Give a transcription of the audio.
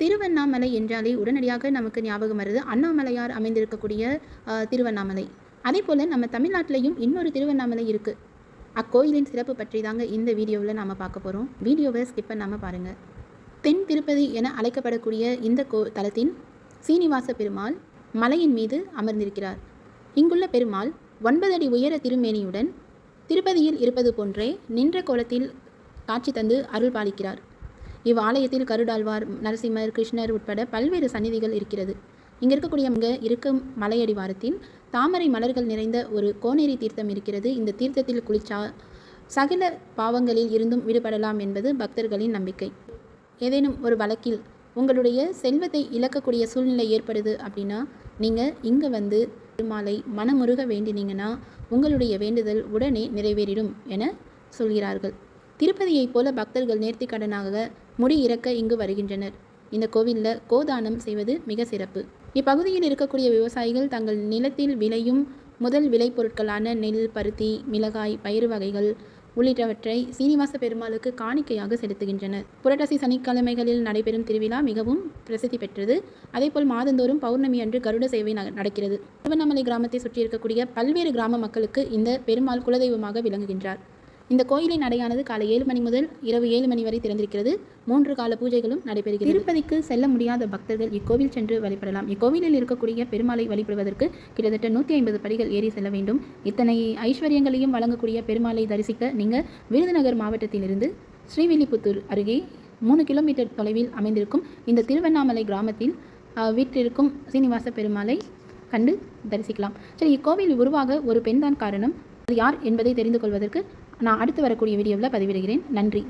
திருவண்ணாமலை என்றாலே உடனடியாக நமக்கு ஞாபகம் வருது. அண்ணாமலையார் அமைந்திருக்கக்கூடிய திருவண்ணாமலை. அதே போல் நம்ம தமிழ்நாட்டிலையும் இன்னொரு திருவண்ணாமலை இருக்குது அக்கோயிலின் சிறப்பு பற்றி தாங்க இந்த வீடியோவில் நாம் பார்க்க போகிறோம் வீடியோவை ஸ்கிப் பண்ணாமல் பாருங்கள் தென் திருப்பதி என அழைக்கப்படக்கூடிய இந்த கோ தலத்தின் சீனிவாச பெருமாள் மலையின் மீது அமர்ந்திருக்கிறார். இங்குள்ள பெருமாள் ஒன்பது அடி உயர திருமேனியுடன் திருப்பதியில் இருப்பது போன்றே நின்ற கோலத்தில் காட்சி தந்து அருள் பாலிக்கிறார் இவ்வாலயத்தில் கருடாழ்வார் நரசிம்மர் கிருஷ்ணர் உட்பட பல்வேறு சந்நிதிகள் இருக்கிறது. இங்கே இருக்கக்கூடிய இங்கே இருக்கும் மலையடிவாரத்தில் தாமரை மலர்கள் நிறைந்த ஒரு கோனேரி தீர்த்தம் இருக்கிறது. இந்த தீர்த்தத்தில் குளிச்சா சகல பாவங்களில் இருந்தும் விடுபடலாம் என்பது பக்தர்களின் நம்பிக்கை. ஏதேனும் ஒரு வழக்கில் உங்களுடைய செல்வத்தை இழக்கக்கூடிய சூழ்நிலை ஏற்படுது அப்படின்னா நீங்கள் இங்கே வந்து பெருமாளை மனமுருக வேண்டினீங்கன்னா உங்களுடைய வேண்டுதல் உடனே நிறைவேறிடும் என சொல்கிறார்கள். திருப்பதியைப் போல பக்தர்கள் நேர்த்திக்கடனாக முடி இறக்க இங்கு வருகின்றனர். இந்த கோவிலில் கோதானம் செய்வது மிக சிறப்பு. இப்பகுதியில் இருக்கக்கூடிய விவசாயிகள் தங்கள் நிலத்தில் விளையும் முதல் விளைபொருட்களான நெல் பருத்தி மிளகாய் பயிறு வகைகள் உள்ளிட்டவற்றை சீனிவாச பெருமாளுக்கு காணிக்கையாக செலுத்துகின்றனர். புரட்டாசி சனிக்கிழமைகளில் நடைபெறும் திருவிழா மிகவும் பிரசித்தி பெற்றது. அதேபோல் மாதந்தோறும் பௌர்ணமி அன்று கருட சேவை ந- நடக்கிறது. திருவண்ணாமலை கிராமத்தை சுற்றி இருக்கக்கூடிய பல்வேறு கிராம மக்களுக்கு இந்த பெருமாள் குலதெய்வமாக விளங்குகின்றார். இந்த கோயிலின் நடையானது காலை ஏழு மணி முதல் இரவு ஏழு மணி வரை திறந்திருக்கிறது. மூன்று கால பூஜைகளும் நடைபெறுகிறது. திருப்பதிக்கு செல்ல முடியாத பக்தர்கள் இக்கோவில் சென்று வழிபடலாம். இக்கோவிலில் இருக்கக்கூடிய பெருமாளை வழிபடுவதற்கு கிட்டத்தட்ட நூற்றி ஐம்பது படிகள் ஏறி செல்ல வேண்டும். இத்தனை ஐஸ்வர்யங்களையும் வழங்கக்கூடிய பெருமாளை தரிசிக்க நீங்கள் விருதுநகர் மாவட்டத்திலிருந்து ஸ்ரீவில்லிபுத்தூர் அருகே மூணு கிலோமீட்டர் தொலைவில் அமைந்திருக்கும் இந்த திருவண்ணாமலை கிராமத்தில் வீட்டிற்கும் வீற்றிருக்கும் சீனிவாச பெருமாளை கண்டு தரிசிக்கலாம். சரி இக்கோவில் உருவாக ஒரு பெண்தான் காரணம். அது யார் என்பதை தெரிந்து கொள்வதற்கு நான் அடுத்து வரக்கூடிய வீடியோவில் பதிவிடுகிறேன். நன்றி.